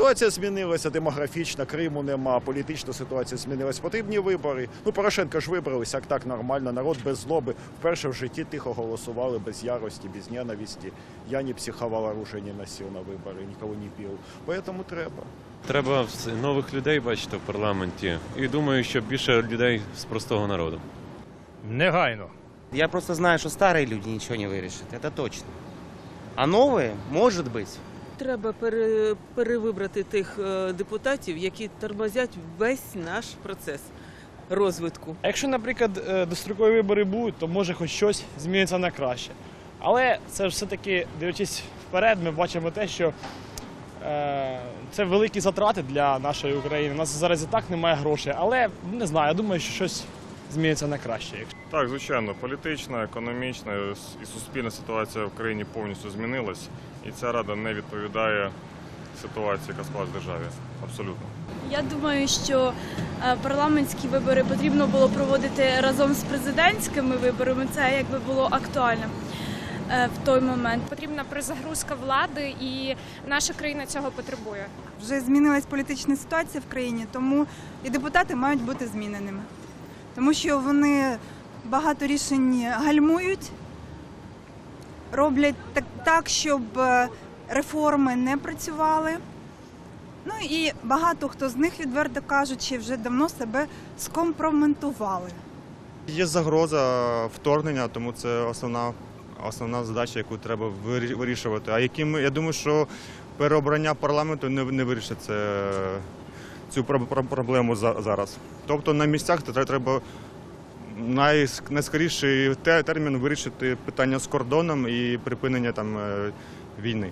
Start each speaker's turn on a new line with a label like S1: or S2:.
S1: Ситуація змінилася демографічна, Криму нема, політична ситуація змінилась. Потрібні вибори. Ну Порошенка ж вибрались, як так нормально. Народ без злоби. Вперше в житті тихо голосували без ярості, без ненависті. Я не психовал, оружие не носил на вибори, нікого не бив. Поэтому треба.
S2: Треба вс- нових людей бачити в парламенті. І думаю, що більше людей з простого народу.
S3: Негайно.
S4: Я просто знаю, что старые люди ничего не вырішат, это точно. А новые, может быть.
S5: Треба пере, перевибрати тих е, депутатів, які тормозять весь наш процес розвитку.
S6: Якщо, наприклад, е, дострокові вибори будуть, то може хоч щось зміниться на краще. Але це все-таки, дивлячись вперед, ми бачимо те, що е, це великі затрати для нашої України. У нас зараз і так немає грошей, але не знаю, я думаю, що щось зміниться на краще.
S7: Так, звичайно, політична, економічна і суспільна ситуація в країні повністю змінилась, і ця рада не відповідає ситуації, яка склалась в державі. Абсолютно.
S8: Я думаю, що е, парламентські вибори потрібно було проводити разом з президентськими виборами. Це якби було актуально е, в той момент.
S9: Потрібна перезагрузка влади, і наша країна цього потребує.
S10: Вже змінилась політична ситуація в країні, тому і депутати мають бути зміненими. Тому що вони багато рішень гальмують, роблять так, так щоб е, реформи не працювали. Ну і багато хто з них, відверто кажучи, вже давно себе скомпрометували.
S11: Є загроза вторгнення, тому це основна, основна задача, яку треба вирішувати. А яким я думаю, що переобрання парламенту не, не вирішить це, цю про- про- проблему за- зараз. Тобто на місцях треба найскоріший термін вирішити питання з кордоном і припинення там е, війни.